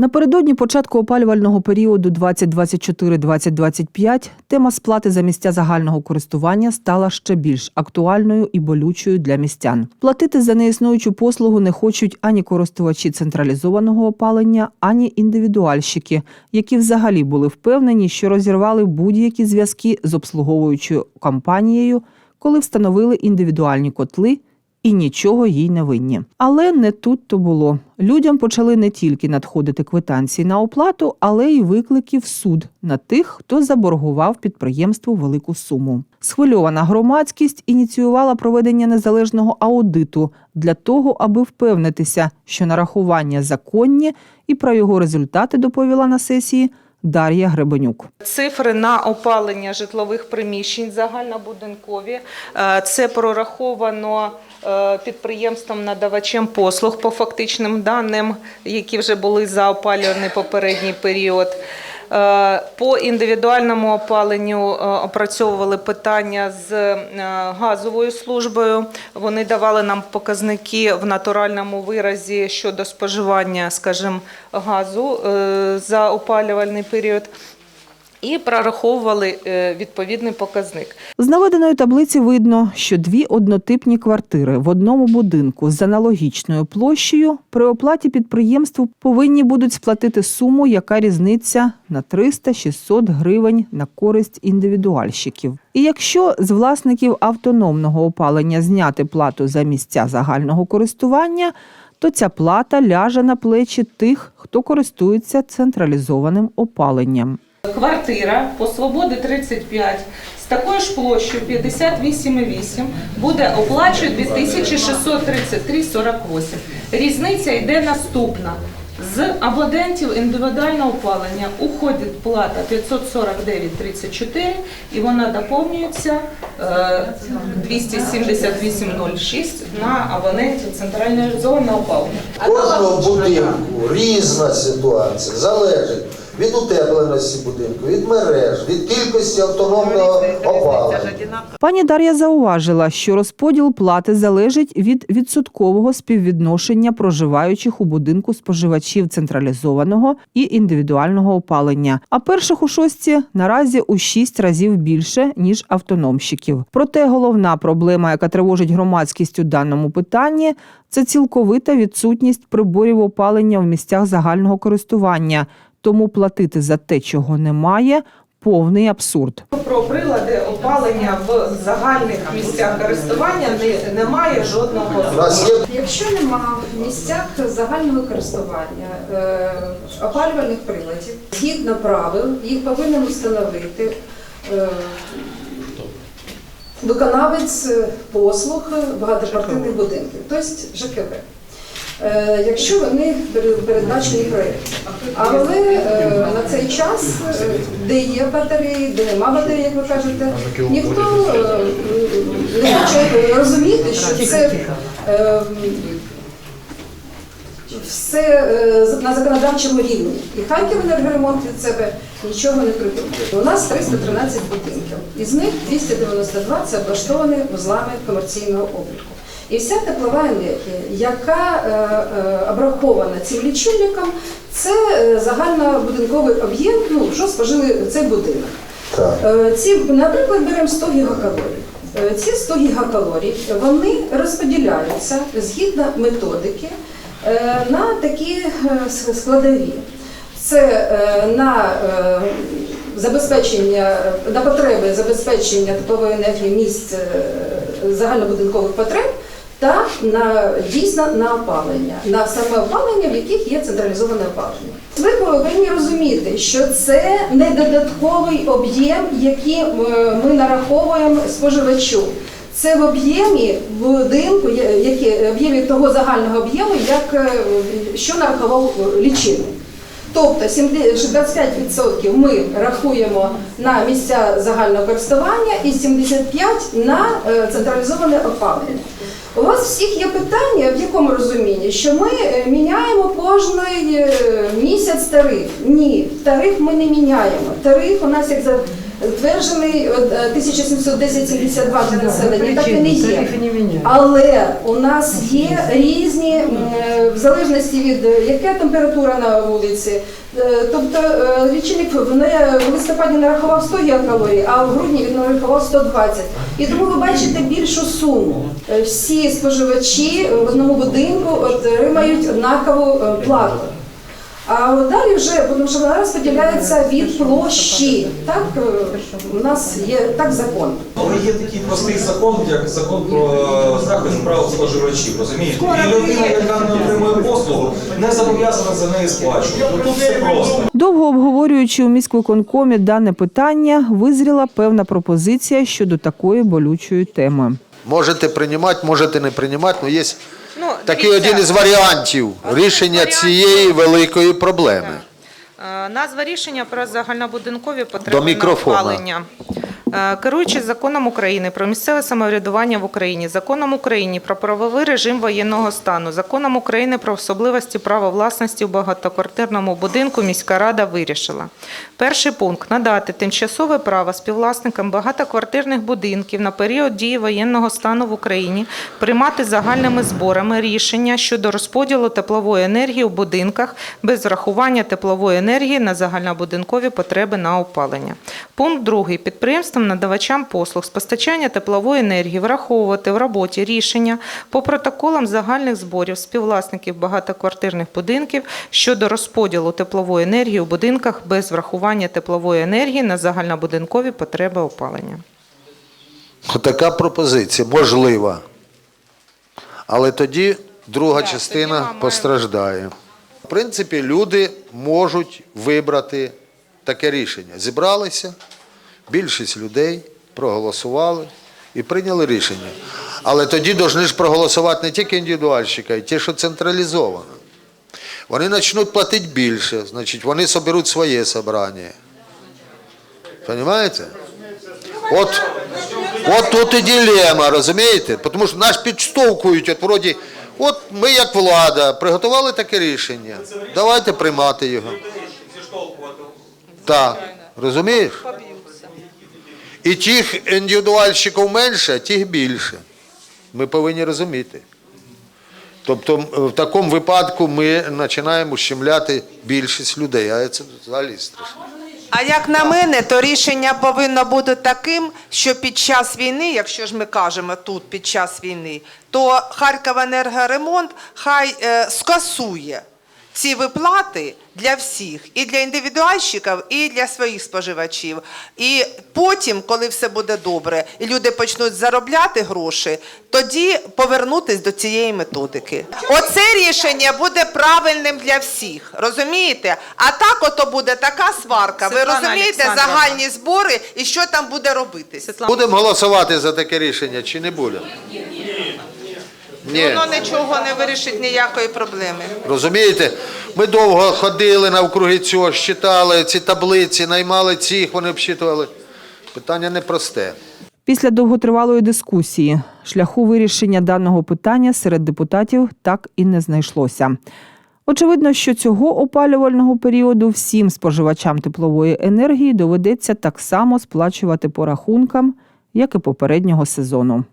Напередодні початку опалювального періоду 2024-2025 тема сплати за місця загального користування стала ще більш актуальною і болючою для містян. Платити за неіснуючу послугу не хочуть ані користувачі централізованого опалення, ані індивідуальщики, які взагалі були впевнені, що розірвали будь-які зв'язки з обслуговуючою компанією, коли встановили індивідуальні котли і нічого їй не винні. Але не тут то було. Людям почали не тільки надходити квитанції на оплату, але й виклики в суд на тих, хто заборгував підприємству велику суму. Схвильована громадськість ініціювала проведення незалежного аудиту для того, аби впевнитися, що нарахування законні, і про його результати доповіла на сесії Дар'я Гребенюк. Цифри на опалення житлових приміщень загальнобудинкові. Е, Це прораховано е, підприємством надавачем послуг по фактичним даним, які вже були заопалювані попередній період. Е, По індивідуальному опаленню е, опрацьовували питання з е, газовою службою. Вони давали нам показники в натуральному виразі щодо споживання, скажімо, газу за опалювальний період. І прораховували е, відповідний показник. З наведеної таблиці видно, що дві однотипні квартири в одному будинку з аналогічною площею при оплаті підприємству повинні будуть сплатити суму, яка різниця на 300-600 гривень на користь індивідуальщиків. І якщо з власників автономного опалення зняти плату за місця загального користування, то ця плата ляже на плечі тих, хто користується централізованим опаленням. Квартира по свободи 35 з такою ж площею 58,8 буде оплачувати 2633,48. Різниця йде наступна. З абонентів індивідуального опалення уходить плата 549,34 і вона доповнюється е, 278,06 на абонентів централізованого опалення. Кожного будинку різна ситуація, залежить від утепленості будинку, від мереж, від кількості автономного опалення. Пані Дар'я зауважила, що розподіл плати залежить від відсоткового співвідношення проживаючих у будинку споживачів централізованого і індивідуального опалення. А перших у шостці наразі у шість разів більше ніж автономщиків. Проте головна проблема, яка тривожить громадськість у даному питанні, це цілковита відсутність приборів опалення в місцях загального користування. Тому платити за те, чого немає, повний абсурд. Про прилади опалення в загальних місцях користування не, немає жодного. Якщо нема в місцях загального користування е, опалювальних приладів, згідно правил, їх повинен встановити е, виконавець послуг багатоквартирних будинків, тобто ЖКВ. Е, Якщо вони передбачені проєкт. Але е, на цей час, е, де є батареї, де нема батареї, як ви кажете, ніхто не хоче розуміти, що це е, все на законодавчому рівні. І Харків енергоремонт від себе нічого не придумує. У нас 313 будинків, із них 292 це облаштовані вузлами комерційного обліку. І вся теплова енергія, яка е, е, обрахована цим лічильником, це е, загальнобудинковий об'єм, ну, що спожили цей будинок. так. Ці, наприклад, беремо 100 гігакалорій. Ці 100 гігакалорій вони розподіляються згідно методики на такі складові. Це на забезпечення на потреби забезпечення теплової енергії місць загальнобудинкових потреб та на дійсно на опалення, на саме опалення, в яких є централізоване опалення. Ви повинні розуміти, що це не додатковий об'єм, який е, ми нараховуємо споживачу. Це в об'ємі будинку, об'ємі того загального об'єму, як е, що нарахував лічильник. Тобто 70 25% ми рахуємо на місця загального користування і 75% на е, централізоване опалення. У вас всіх є питання, в якому розумінні, що ми е, міняємо е, місяць тариф. Ні, тариф ми не міняємо. Тариф у нас як за Затверджений е, 1710-72 для населення, так і не є. Але у нас є різні, е, в залежності від е, яка температура на вулиці. Е, Тобто е, лічильник в листопаді нарахував 100 гігакалорій, а в грудні він нарахував 120. І тому ви бачите більшу суму. Е, Всі споживачі в одному будинку отримають однакову е, плату. А от далі вже, тому що вона розподіляється від площі. Так е, у нас є так закон. Але є такий простий закон, як закон про захист прав споживачів, розумієте? І людина, яка не отримує послугу, не зобов'язана за неї сплачувати. Ну, тут все просто. Довго обговорюючи у міськвиконкомі дане питання, визріла певна пропозиція щодо такої болючої теми. Можете приймати, можете не приймати, але є Ну, такий дивіться, один із варіантів рішення варіант- цієї великої проблеми. Е, Назва рішення про загальнобудинкові потреби До мікрофона. на опалення. Е, Керуючись законом України про місцеве самоврядування в Україні, законом України про правовий режим воєнного стану, законом України про особливості права власності у багатоквартирному будинку, міська рада вирішила. Перший пункт надати тимчасове право співвласникам багатоквартирних будинків на період дії воєнного стану в Україні приймати загальними зборами рішення щодо розподілу теплової енергії у будинках без врахування теплової енергії на загальнобудинкові потреби на опалення. Пункт другий. Підприємствам надавачам послуг з постачання теплової енергії враховувати в роботі рішення по протоколам загальних зборів співвласників багатоквартирних будинків щодо розподілу теплової енергії у будинках без врахування теплової енергії на загальнобудинкові потреби опалення. Така пропозиція можлива. Але тоді друга Так, частина тоді постраждає. В принципі, люди можуть вибрати таке рішення. Зібралися, більшість людей проголосували і прийняли рішення. Але тоді повинні ж проголосувати не тільки індивідуальщики, а й ті, що централізовано. Вони почнуть платити більше, значить, вони соберуть своє собрання. Понимаете? От, от тут і дилема, розумієте? Тому що нас підштовхують, от вроді, от ми як влада приготували таке рішення. Давайте приймати його. Так, розумієш? І тих індивідуальщиків менше, тих більше. Ми повинні розуміти. Тобто в такому випадку ми починаємо ущемляти більшість людей, а це взагалі страшно. А як на мене, то рішення повинно бути таким, що під час війни, якщо ж ми кажемо тут під час війни, то Харківенергоремонт хай е, скасує ці виплати для всіх, і для індивідуальщиків, і для своїх споживачів. І потім, коли все буде добре, і люди почнуть заробляти гроші, тоді повернутись до цієї методики. Оце рішення буде правильним для всіх, розумієте? А так ото буде така сварка. Ви Світлана розумієте, Олександрівна. загальні збори і що там буде робитися. Світлана, Будемо голосувати за таке рішення чи не будемо? Ні. Воно нічого не вирішить ніякої проблеми. Розумієте, ми довго ходили навкруги цього, щитали ці таблиці, наймали цих, вони обсчитували. Питання непросте. Після довготривалої дискусії шляху вирішення даного питання серед депутатів так і не знайшлося. Очевидно, що цього опалювального періоду всім споживачам теплової енергії доведеться так само сплачувати по рахункам, як і попереднього сезону.